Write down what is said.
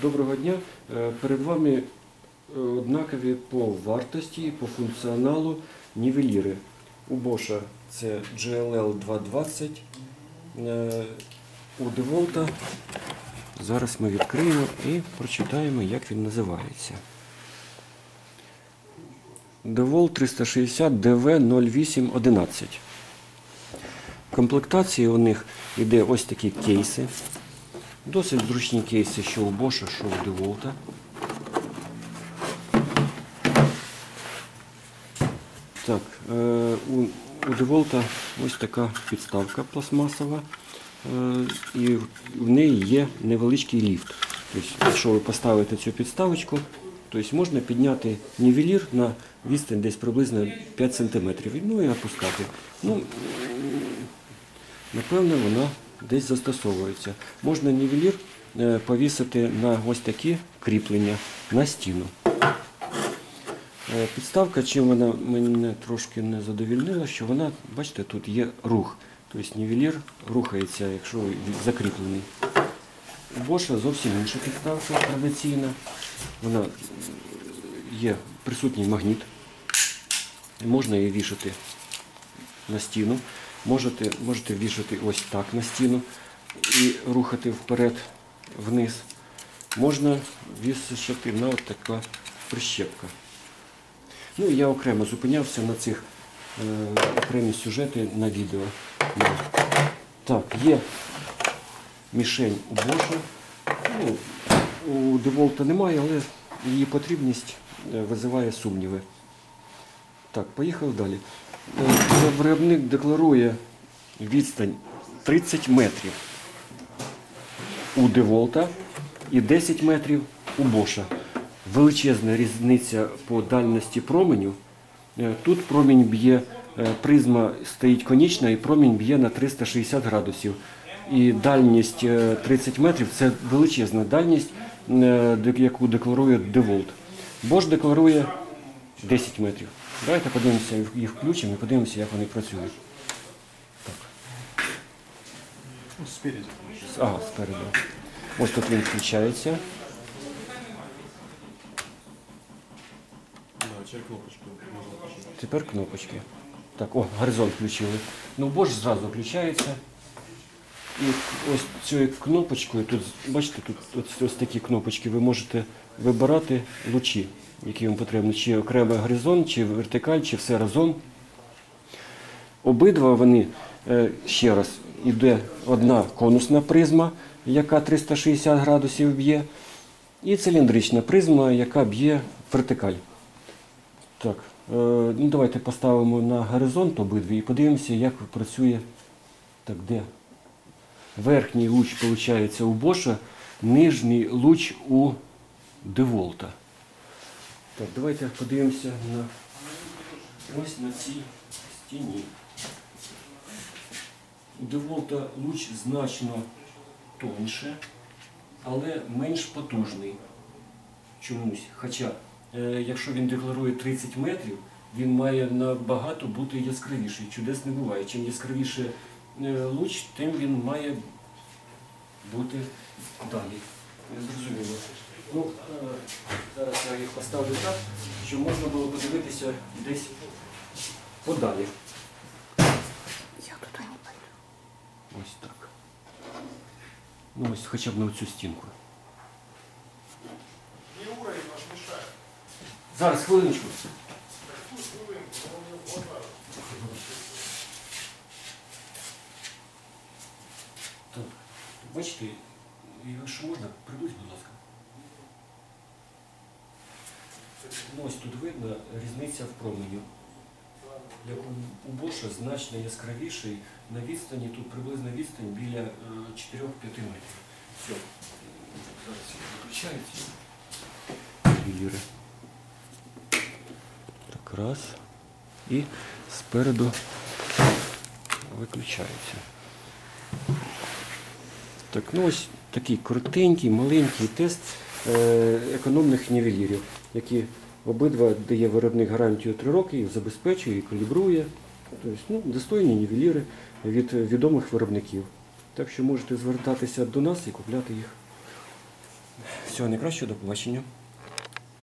Доброго дня. Е, Перед вами е, однакові по вартості і по функціоналу нівеліри. У Bosch це GLL 220, е, у DeWalt зараз ми відкриємо і прочитаємо, як він називається. DeWalt 360 DV 0811. В комплектації у них йде ось такі кейси. Досить зручні кейси, що у Bosch, що у DeWalt. Так, е, у, DeWalt ось така підставка пластмасова, е, і в неї є невеличкий ліфт. Тобто, якщо ви поставите цю підставочку, тобто можна підняти нівелір на відстань десь приблизно 5 см, ну і опускати. Ну, Напевно, вона десь застосовується. Можна нівелір е, повісити на ось такі кріплення на стіну. Е, Підставка, чим вона мене трошки не задовільнила, що вона, бачите, тут є рух. Тобто нівелір рухається, якщо закріплений. У Bosch зовсім інша підставка традиційна. Вона є присутній магніт. Можна її вішати на стіну. Можете, можете вішати ось так на стіну і рухати вперед, вниз. Можна вішати на от така прищепка. Ну, я окремо зупинявся на цих е, окремі сюжети на відео. Так, є мішень у Боша. Ну, у Деволта немає, але її потрібність е, визиває сумніви. Так, поїхали далі. Е, Виробник декларує відстань 30 метрів у Деволта і 10 метрів у Боша. Величезна різниця по дальності променю. Е, Тут промінь б'є, е, призма стоїть конічна і промінь б'є на 360 градусів. І дальність е, 30 метрів це величезна дальність, яку декларує Деволт. Бош декларує 10 метрів. Давайте подивимося, їх включимо і подивимося, як вони працюють. Так. Спереду. Ага, спереду. Ось тут він включається. Тепер кнопочки. Так, о, горизонт включили. Ну, Bosch зразу включається. І ось цією кнопочкою, тут, бачите, тут ось, ось такі кнопочки, ви можете вибирати лучі, які вам потрібні, чи окремий горизонт, чи вертикаль, чи все разом. Обидва вони, е, ще раз, іде одна конусна призма, яка 360 градусів б'є, і циліндрична призма, яка б'є вертикаль. Так, е, ну давайте поставимо на горизонт обидві і подивимося, як працює. Так, де? Верхній луч, виходить, у Боша, нижній луч у Деволта. Так, давайте подивимося на ось на цій стіні. У Деволта луч значно тоньше, але менш потужний чомусь. Хоча, е, якщо він декларує 30 метрів, він має набагато бути яскравіший. Чудес не буває. Чим яскравіше луч, тим він має бути далі. Зрозуміло. Ну, е, зараз я їх поставлю так, щоб можна було подивитися десь подалі. Я туда не пойду. Ось так. Ну ось хоча б на цю стінку. Зараз хвилиночку. Бачите, якщо можна, придусь, будь ласка. Ну, ось тут видно різниця в променю. Як у, Боша значно яскравіший на відстані, тут приблизна відстань біля е, 4-5 метрів. Все. Зараз виключається. Так, раз. І спереду виключається. Так, ну ось такий коротенький, маленький тест е, економних нівелірів, які обидва дає виробник гарантію 3 роки, забезпечує і калібрує. Тобто, ну, достойні нівеліри від відомих виробників. Так що можете звертатися до нас і купляти їх. Всього найкращого, до побачення.